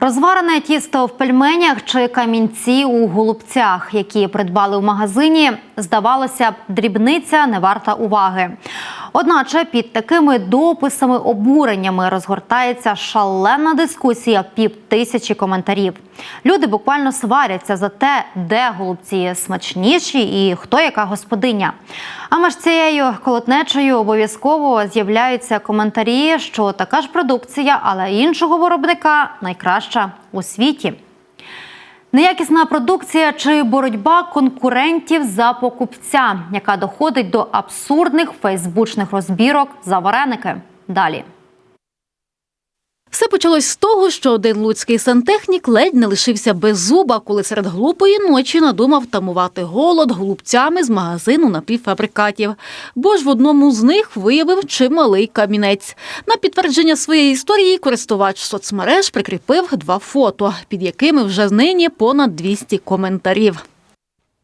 Розварене тісто в пельменях чи камінці у голубцях, які придбали в магазині, здавалося б, дрібниця не варта уваги. Одначе під такими дописами обуреннями розгортається шалена дискусія пів тисячі коментарів. Люди буквально сваряться за те, де голубці смачніші і хто яка господиня. А між цією колотнечею обов'язково з'являються коментарі, що така ж продукція, але іншого виробника найкраща у світі. Неякісна продукція чи боротьба конкурентів за покупця, яка доходить до абсурдних фейсбучних розбірок за вареники. Далі. Все почалось з того, що один луцький сантехнік ледь не лишився без зуба, коли серед глупої ночі надумав тамувати голод голубцями з магазину напівфабрикатів. Бо ж в одному з них виявив чималий камінець. На підтвердження своєї історії користувач соцмереж прикріпив два фото, під якими вже нині понад 200 коментарів.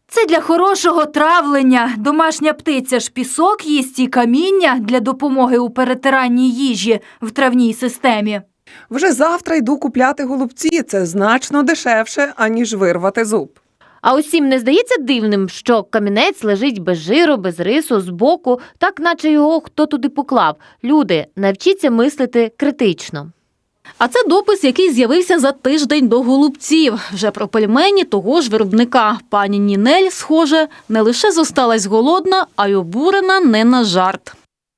Це для хорошого травлення. Домашня птиця ж пісок їсть і каміння для допомоги у перетиранні їжі в травній системі. Вже завтра йду купляти голубці. Це значно дешевше, аніж вирвати зуб. А усім не здається дивним, що камінець лежить без жиру, без рису, збоку, так наче його хто туди поклав. Люди, навчіться мислити критично. А це допис, який з'явився за тиждень до голубців. Вже про пельмені того ж виробника. Пані Нінель, схоже, не лише зосталась голодна, а й обурена не на жарт.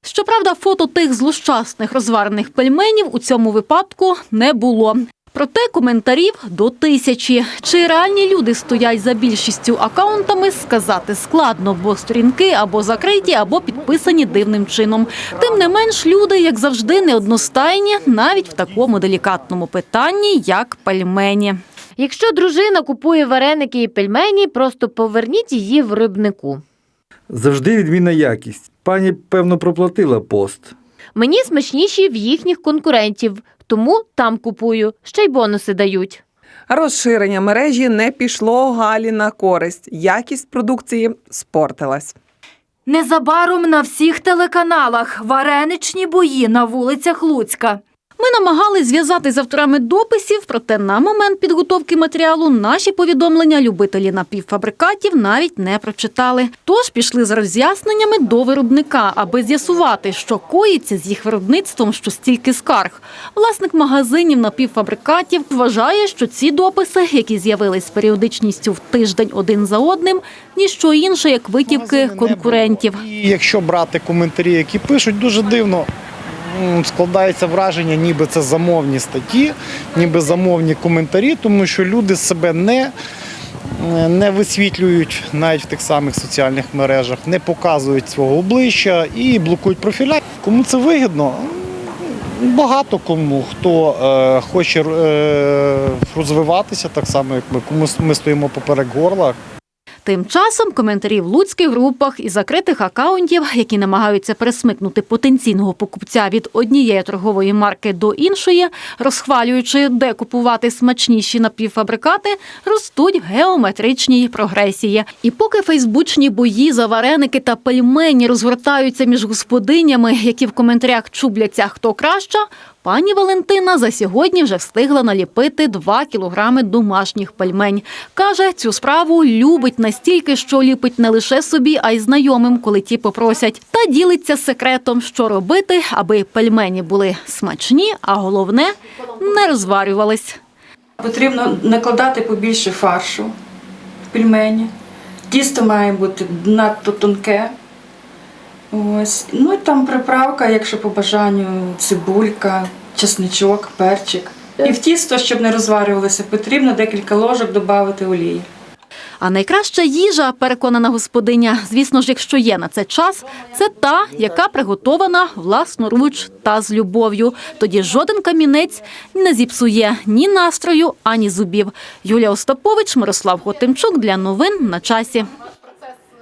Щоправда, фото тих злощасних розварених пельменів у цьому випадку не було. Проте коментарів до тисячі. Чи реальні люди стоять за більшістю акаунтами, сказати складно, бо сторінки або закриті, або підписані дивним чином. Тим не менш, люди, як завжди, неодностайні навіть в такому делікатному питанні, як пельмені. Якщо дружина купує вареники і пельмені, просто поверніть її в рибнику. Завжди відмінна якість. Пані, певно, проплатила пост. Мені смачніші в їхніх конкурентів, тому там купую, ще й бонуси дають. Розширення мережі не пішло Галі на користь. Якість продукції спортилась. Незабаром на всіх телеканалах вареничні бої на вулицях Луцька. Ми намагались зв'язати з авторами дописів, проте на момент підготовки матеріалу наші повідомлення любителі напівфабрикатів навіть не прочитали. Тож пішли за роз'ясненнями до виробника, аби з'ясувати, що коїться з їх виробництвом, що стільки скарг. Власник магазинів напівфабрикатів вважає, що ці дописи, які з'явились з періодичністю в тиждень один за одним, ніщо інше, як витівки конкурентів. І якщо брати коментарі, які пишуть, дуже дивно складається враження, ніби це замовні статті, ніби замовні коментарі, тому що люди себе не, не висвітлюють навіть в тих самих соціальних мережах, не показують свого обличчя і блокують профіля. Кому це вигідно? Багато кому, хто е, хоче е, розвиватися, так само як ми, кому ми стоїмо поперек горла, Тим часом коментарі в луцьких групах і закритих акаунтів, які намагаються пересмикнути потенційного покупця від однієї торгової марки до іншої, розхвалюючи, де купувати смачніші напівфабрикати, ростуть в геометричній прогресії. І поки фейсбучні бої за вареники та пельмені розгортаються між господинями, які в коментарях чубляться хто краща. Пані Валентина за сьогодні вже встигла наліпити 2 кілограми домашніх пельмень. Каже, цю справу любить настільки, що ліпить не лише собі, а й знайомим, коли ті попросять. Та ділиться секретом, що робити, аби пельмені були смачні, а головне не розварювались. Потрібно накладати побільше фаршу в пельмені. Тісто має бути надто тонке. Ось. Ну і там приправка, якщо по бажанню, цибулька, чесничок, перчик. І в тісто, щоб не розварювалося, потрібно декілька ложок додати олії. А найкраща їжа, переконана господиня, звісно ж, якщо є на це час, це та, яка приготована власноруч та з любов'ю. Тоді жоден камінець не зіпсує ні настрою, ані зубів. Юлія Остапович, Мирослав Готимчук для новин на часі.